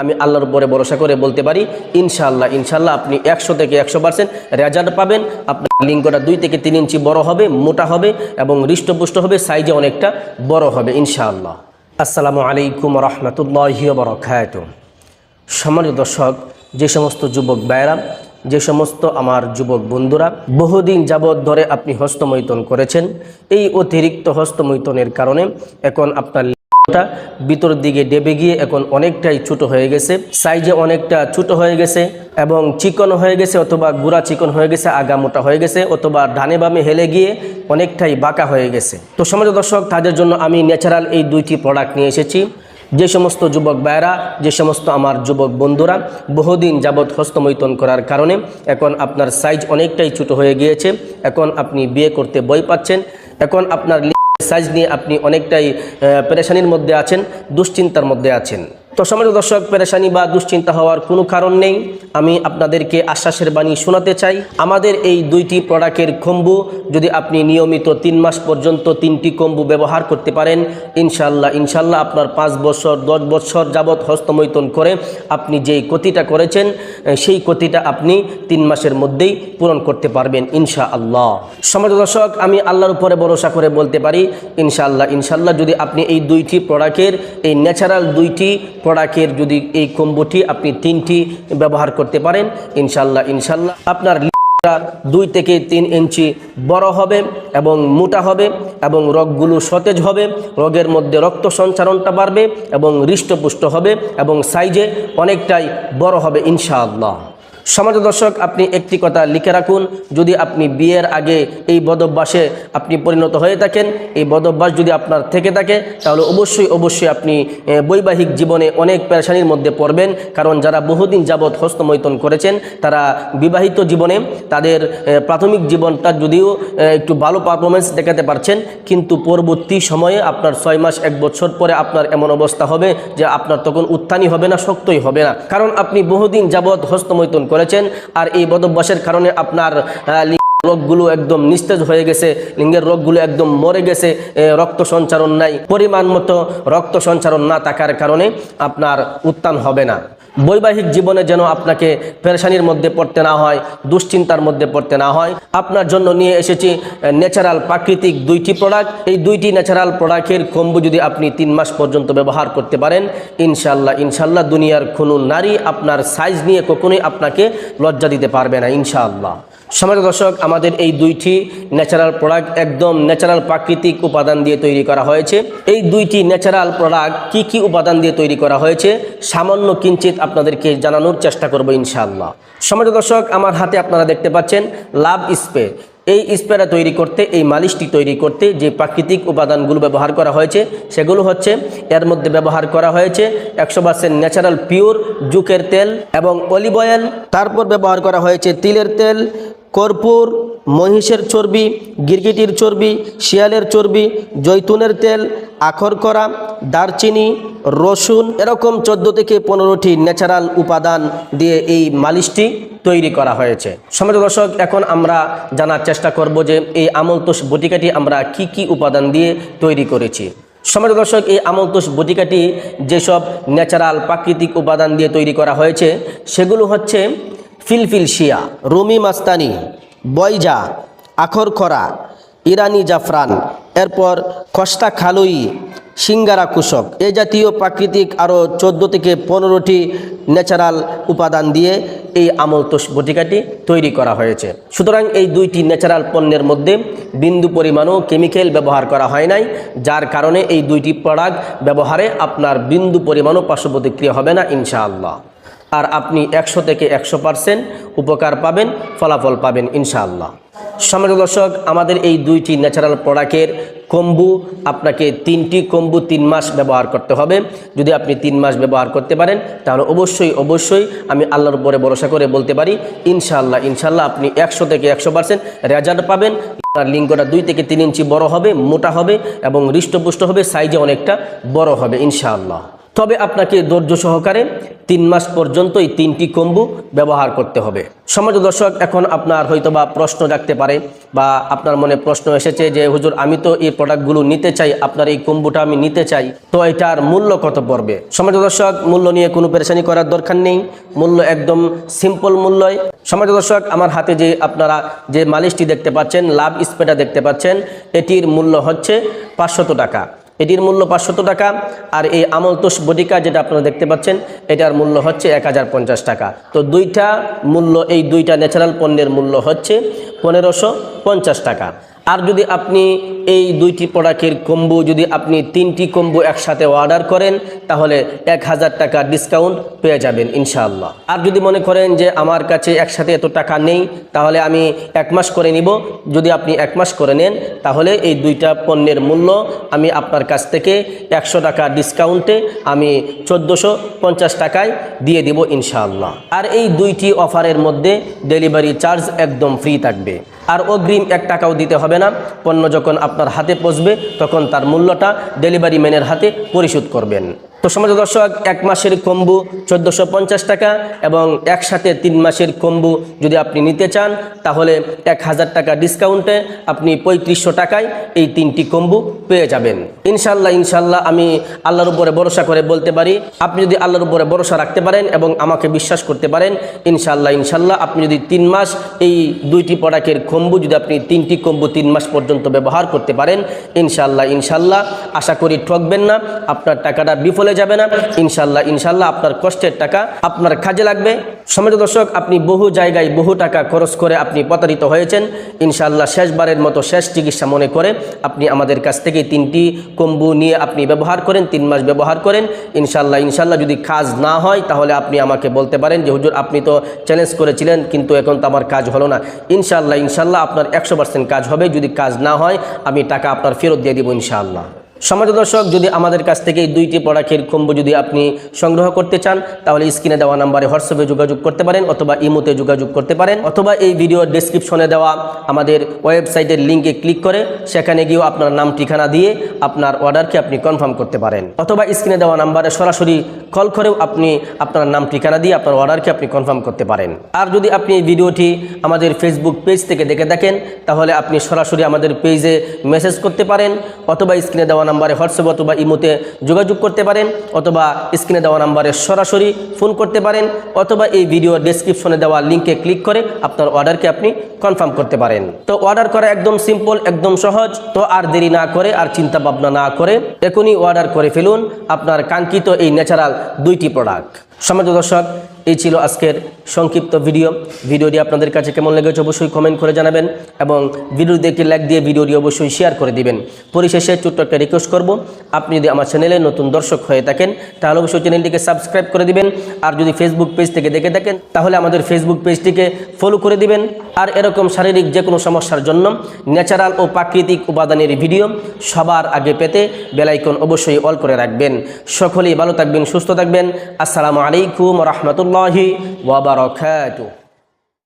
আমি আল্লাহর উপরে ভরসা করে বলতে পারি, ইনশাআল্লাহ ইনশাআল্লাহ আপনি একশো থেকে একশো পার্সেন্ট রেজাল্ট পাবেন। আপনার লিঙ্গটা দুই থেকে তিন ইঞ্চি বড় হবে, মোটা হবে এবং হৃষ্টপুষ্ট হবে, সাইজে অনেকটা বড় হবে, ইনশাআল্লাহ। আসসালামু আলাইকুম রহমতুল্লাহ বরকাত সম্মানিত দর্শক, যে সমস্ত যুবক ব্যয়রা যে সমস্ত আমার যুবক বন্ধুরা, বহুদিন যাবৎ ধরে আপনি হস্তমৈতন করেছেন। এই অতিরিক্ত হস্তমৈতনের কারণে এখন আপনার টা ভিতর দিকে ডেবে গিয়ে এখন অনেকটাই ছোট হয়ে গেছে। সাইজে অনেকটা ছোট হয়ে গেছে এবং চিকন হয়ে গেছে অথবা গুড়া চিকন হয়ে গেছে, আগা মোটা হয়ে গেছে অথবা ডানে বামে হেলে গিয়ে অনেকটাই বাঁকা হয়ে গেছে। তো সমাজ দর্শক, তাদের জন্য আমি ন্যাচারাল এই দুইটি প্রোডাক্ট নিয়ে এসেছি। যে সমস্ত যুবক ভাইয়েরা, যে সমস্ত আমার যুবক বন্ধুরা, বহুদিন যাবৎ হস্তমৈথন করার কারণে এখন আপনার সাইজ অনেকটাই ছোট হয়ে গিয়েছে। এখন আপনি বিয়ে করতে বই পাচ্ছেন। এখন আপনার সাইজ নিয়ে আপনি অনেকটাই প্রেশানির মধ্যে আছেন দুশ্চিন্তার মধ্যে আছেন। তো সমাজ দর্শক, পেরেশানি বা দুশ্চিন্তা হওয়ার কোনো কারণ নেই। আমি আপনাদেরকে আশ্বাসের বাণী শোনাতে চাই। আমাদের এই দুইটি প্রোডাক্টের কম্বু, যদি আপনি নিয়মিত তিন মাস পর্যন্ত তিনটি কম্বু ব্যবহার করতে পারেন ইনশাল্লাহ ইনশাল্লাহ আপনার পাঁচ বছর, দশ বছর যাবৎ হস্তমৈতন করে আপনি যেই ক্ষতিটা করেছেন সেই ক্ষতিটা আপনি তিন মাসের মধ্যেই পূরণ করতে পারবেন ইনশা আল্লাহ সমাজ দর্শক, আমি আল্লাহর উপরে ভরসা করে বলতে পারি ইনশাল্লাহ ইনশাল্লাহ যদি আপনি এই দুইটি প্রোডাক্টের, এই ন্যাচারাল দুইটি প্রোডাক্টের যদি এই কম্বোটি আপনি তিনটি ব্যবহার করতে পারেন, ইনশাল্লাহ ইনশাল্লাহ। আপনার দুই থেকে তিন ইঞ্চি বড় হবে এবং মোটা হবে এবং রোগগুলো সতেজ হবে। রোগের মধ্যে রক্ত সঞ্চারণটা বাড়বে এবং হৃষ্টপুষ্ট হবে এবং সাইজে অনেকটাই বড় হবে, ইনশাআল্লাহ। সমাজ দর্শক, আপনি একটি কথা লিখে রাখুন। যদি আপনি বিয়ের আগে এই বদভ্যাসে আপনি পরিণত হয়ে থাকেন, এই বদভ্যাস যদি আপনার থেকে থাকে, তাহলে অবশ্যই অবশ্যই আপনি বৈবাহিক জীবনে অনেক পেরেশানির মধ্যে পড়বেন। কারণ যারা বহুদিন যাবৎ হস্তমৈতন করেছেন, তারা বিবাহিত জীবনে তাদের প্রাথমিক জীবনটা যদিও একটু ভালো পারফরমেন্স দেখাতে পারছেন, কিন্তু পরবর্তী সময়ে আপনার ছয় মাস, এক বছর পরে আপনার এমন অবস্থা হবে যে আপনার তখন উত্থানই হবে না, শক্তই হবে না। কারণ আপনি বহুদিন যাবৎ হস্তমৈথন করেছেন আর এই বদভ্যাসের কারণে আপনার রোগগুলো একদম নিস্তেজ হয়ে গেছে, লিঙ্গের রোগগুলো একদম মরে গেছে রক্ত সঞ্চারণ নাই। পরিমাণ মতো রক্ত সঞ্চারণ না থাকার কারণে আপনার উত্থান হবে না। বৈবাহিক জীবনে যেন আপনাকে পেরেশানির মধ্যে পড়তে না হয়, দুশ্চিন্তার মধ্যে পড়তে না হয়। আপনার জন্য নিয়ে এসেছি ন্যাচারাল প্রাকৃতিক দুইটি প্রোডাক্ট এই দুইটি ন্যাচারাল প্রোডাক্টের কম্বু যদি আপনি তিন মাস পর্যন্ত ব্যবহার করতে পারেন ইনশাল্লাহ ইনশাল্লাহ দুনিয়ার কোনো নারী আপনার সাইজ নিয়ে কখনোই আপনাকে লজ্জা দিতে পারবে না, ইনশাআল্লাহ। সমাজ দর্শক, আমাদের এই দুইটি ন্যাচারাল প্রোডাক্ট একদম ন্যাচারাল প্রাকৃতিক উপাদান দিয়ে তৈরি করা হয়েছে। এই দুইটি ন্যাচারাল প্রোডাক্ট কি কি উপাদান দিয়ে তৈরি করা হয়েছে, সামান্য কিঞ্চিত আপনাদেরকে জানানোর চেষ্টা করব ইনশাআল্লাহ। সমাজ দর্শক, আমার হাতে আপনারা দেখতে পাচ্ছেন লাভ স্প্রে এই স্প্রেটা তৈরি করতে, এই মালিশটি তৈরি করতে যে প্রাকৃতিক উপাদানগুলো ব্যবহার করা হয়েছে, সেগুলো হচ্ছে, এর মধ্যে ব্যবহার করা হয়েছে একশো পার্সেন্ট ন্যাচারাল পিওর জুকের তেল এবং অলিভ অয়েল তারপর ব্যবহার করা হয়েছে তিলের তেল কর্পূর, মহিষের চর্বি, গিরগিটির চর্বি, শিয়ালের চর্বি, জৈতুনের তেল, আখর করা, দারচিনি, রসুন এরকম চোদ্দ থেকে পনেরোটি ন্যাচারাল উপাদান দিয়ে এই মালিশটি তৈরি করা হয়েছে। সমাজ দর্শক, এখন আমরা জানার চেষ্টা করব যে এই আমলতোষ বটিকাটি আমরা কি কি উপাদান দিয়ে তৈরি করেছি। সমাজ দর্শক, এই আমলতোষ বটিকাটি যেসব ন্যাচারাল প্রাকৃতিক উপাদান দিয়ে তৈরি করা হয়েছে, সেগুলো হচ্ছে ফিলফিল শিয়া, রুমি মাস্তানি, বয়জা, আখর খরা, ইরানি জাফরান, এরপর খস্তা খালুই, সিঙ্গারা কুশক। এ জাতীয় প্রাকৃতিক আরও চোদ্দ থেকে পনেরোটি ন্যাচারাল উপাদান দিয়ে এই আমলতোষ বটিকাটি তৈরি করা হয়েছে। সুতরাং এই দুইটি ন্যাচারাল পণ্যের মধ্যে বিন্দু পরিমাণও কেমিক্যাল ব্যবহার করা হয় নাই, যার কারণে এই দুইটি প্রোডাক্ট ব্যবহারে আপনার বিন্দু পরিমাণও পার্শ্ব প্রতিক্রিয়া হবে না, ইনশাআল্লাহ। আর আপনি একশো থেকে একশো পার্সেন্ট উপকার পাবেন, ফলাফল পাবেন, ইনশাআল্লাহ। সমাজ দর্শক, আমাদের এই দুইটি ন্যাচারাল প্রোডাক্টের কম্বু, আপনাকে তিনটি কম্বু তিন মাস ব্যবহার করতে হবে। যদি আপনি তিন মাস ব্যবহার করতে পারেন, তাহলে অবশ্যই অবশ্যই আমি আল্লাহর উপরে ভরসা করে বলতে পারি, ইনশাআল্লাহ ইনশাআল্লাহ আপনি একশো থেকে একশো পার্সেন্ট রেজাল্ট পাবেন। আপনার লিঙ্গটা দুই থেকে তিন ইঞ্চি বড় হবে, মোটা হবে এবং হৃষ্টপুষ্ট হবে, সাইজে অনেকটা বড় হবে, ইনশাআল্লাহ। তবে আপনাকে ধৈর্য সহকারে তিন মাস পর্যন্ত এই তিনটি কম্বু ব্যবহার করতে হবে। সমাজ দর্শক, এখন আপনার হয়তো বা প্রশ্ন জাগতে পারে বা আপনার মনে প্রশ্ন এসেছে যে, হুজুর, আমি তো এই প্রোডাক্টগুলো নিতে চাই, আপনার এই কম্বুটা আমি নিতে চাই, তো এটার মূল্য কত পড়বে? সমাজ দর্শক, মূল্য নিয়ে কোনো পেরেশানি করার দরকার নেই, মূল্য একদম সিম্পল মূল্যই। সমাজ দর্শক, আমার হাতে যে আপনারা যে মালিশটি দেখতে পাচ্ছেন লাভ স্প্রেটা দেখতে পাচ্ছেন, এটির মূল্য হচ্ছে পাঁচশত টাকা। এটির মূল্য পাঁচশত টাকা আর এই আমল তোষ বটিকা যেটা আপনারা দেখতে পাচ্ছেন, এটার মূল্য হচ্ছে এক হাজার পঞ্চাশ টাকা। তো দুইটা মূল্য, এই দুইটা ন্যাচারাল পণ্যের মূল্য হচ্ছে পনেরোশো টাকা। আর যদি আপনি এই দুইটি প্রোডাক্টের কম্বো যদি আপনি তিনটি কম্বো একসাথে অর্ডার করেন, তাহলে এক হাজার টাকা ডিসকাউন্ট পেয়ে যাবেন, ইনশাআল্লাহ। আর যদি মনে করেন যে আমার কাছে একসাথে এত টাকা নেই, তাহলে আমি এক মাস করে নিব। যদি আপনি এক মাস করে নেন, তাহলে এই দুইটা পণ্যের মূল্য আমি আপনার কাছ থেকে একশো টাকা ডিসকাউন্টে আমি চোদ্দোশো পঞ্চাশ টাকায় দিয়ে দিব, ইনশাআল্লাহ। আর এই দুইটি অফারের মধ্যে ডেলিভারি চার্জ একদম ফ্রি থাকবে। আর অগ্রিম এক টাকাও দিতে হবে না। পণ্য যখন আপনার হাতে পচবে, তখন তার মূল্যটা ডেলিভারি ম্যানের হাতে পরিশোধ করবেন। সমাজ দর্শক, এক মাসের কম্বু চোদ্দোশো পঞ্চাশ টাকা এবং একসাথে তিন মাসের কম্বু যদি আপনি নিতে চান, তাহলে এক হাজার টাকা ডিসকাউন্টে আপনি পঁয়ত্রিশশো টাকায় এই তিনটি কম্বু পেয়ে যাবেন। ইনশাল্লাহ ইনশাল্লাহ আমি আল্লাহর উপরে ভরসা করে বলতে পারি, আপনি যদি আল্লাহর উপরে ভরসা রাখতে পারেন এবং আমাকে বিশ্বাস করতে পারেন, ইনশাল্লাহ ইনশাল্লাহ আপনি যদি তিন মাস এই দুইটি প্রোডাক্টের কম্বু যদি আপনি তিনটি কম্বু তিন মাস পর্যন্ত ব্যবহার করতে পারেন, ইনশাল্লাহ ইনশাল্লাহ আশা করি ঠকবেন না, আপনার টাকাটা বিফলে যাবে না। ইনশাল্লাহ ইনশাল্লাহ আপনার কষ্টের টাকা আপনার কাজে লাগবে। সমাজ দর্শক, আপনি বহু জায়গায় বহু টাকা খরচ করে আপনি প্রতারিত হয়েছেন। ইনশাল্লাহ শেষবারের মতো শেষ চিকিৎসা মনে করে আপনি আমাদের কাছ থেকে তিনটি কম্বু নিয়ে আপনি ব্যবহার করেন, তিন মাস ব্যবহার করেন। ইনশাল্লাহ ইনশাল্লাহ যদি কাজ না হয় তাহলে আপনি আমাকে বলতে পারেন যে, হুজুর, আপনি তো চ্যালেঞ্জ করেছিলেন, কিন্তু এখন তো আমার কাজ হলো না। ইনশাল্লাহ ইনশাল্লাহ আপনার একশো পার্সেন্ট কাজ হবে। যদি কাজ না হয়, আমি টাকা আপনার ফেরত দিয়ে দিব ইনশাআল্লাহ সমাজ দর্শক, যদি আমাদের কাছ থেকে এই দুইটি প্রোডাক্টের কম্বো যদি আপনি সংগ্রহ করতে চান, তাহলে স্ক্রিনে দেওয়া নাম্বারে হোয়াটসঅ্যাপে যোগাযোগ করতে পারেন অথবা ইমোতে যোগাযোগ করতে পারেন অথবা এই ভিডিও ডেসক্রিপশনে দেওয়া আমাদের ওয়েবসাইটের লিঙ্কে ক্লিক করে সেখানে গিয়েও আপনার নাম, ঠিকানা দিয়ে আপনার অর্ডারকে আপনি কনফার্ম করতে পারেন। অথবা স্ক্রিনে দেওয়া নাম্বারে সরাসরি কল করেও আপনি আপনার নাম, ঠিকানা দিয়ে আপনার অর্ডারকে আপনি কনফার্ম করতে পারেন। আর যদি আপনি এই ভিডিওটি আমাদের ফেসবুক পেজ থেকে দেখে দেখেন, তাহলে আপনি সরাসরি আমাদের পেজে মেসেজ করতে পারেন অথবা স্ক্রিনে দেওয়া নাম্বারে হোয়াটসঅ্যাপ অথবা ইমোতে যোগাযোগ করতে পারেন অথবা স্ক্রিনে দেওয়া নাম্বারে সরাসরি ফোন করতে পারেন অথবা এই ভিডিও ডিসক্রিপশনে দেওয়া লিঙ্কে ক্লিক করে আপনার অর্ডারকে আপনি কনফার্ম করতে পারেন। তো অর্ডার করা একদম সিম্পল একদম সহজ। তো আর দেরি না করে, আর চিন্তা ভাবনা না করে এখনই অর্ডার করে ফেলুন আপনার কাঙ্ক্ষিত এই ন্যাচারাল দুইটি প্রোডাক্ট সমাজ দর্শক, এই ছিল আজকের সংক্ষিপ্ত ভিডিও। ভিডিওটি আপনাদের কাছে কেমন লেগেছে অবশ্যই কমেন্ট করে জানাবেন এবং ভিডিওটি একটি লাইক দিয়ে ভিডিওটি অবশ্যই শেয়ার করে দিবেন। পরিশেষে ছোট্ট একটা রিকোয়েস্ট করব, আপনি যদি আমার চ্যানেলে নতুন দর্শক হয়ে থাকেন, তাহলে অবশ্যই চ্যানেলটিকে সাবস্ক্রাইব করে দিবেন। আর যদি ফেসবুক পেজ থেকে দেখে থাকেন, তাহলে আমাদের ফেসবুক পেজটিকে ফলো করে দিবেন। আর এরকম শারীরিক যে কোনো সমস্যার জন্য ন্যাচারাল ও প্রাকৃতিক উপাদানের ভিডিও সবার আগে পেতে বেলাইকন অবশ্যই অল করে রাখবেন। সকলেই ভালো থাকবেন, সুস্থ থাকবেন। আসসালামু আলাইকুম রহমতুল্লাহি ওয়াবারকাতুহ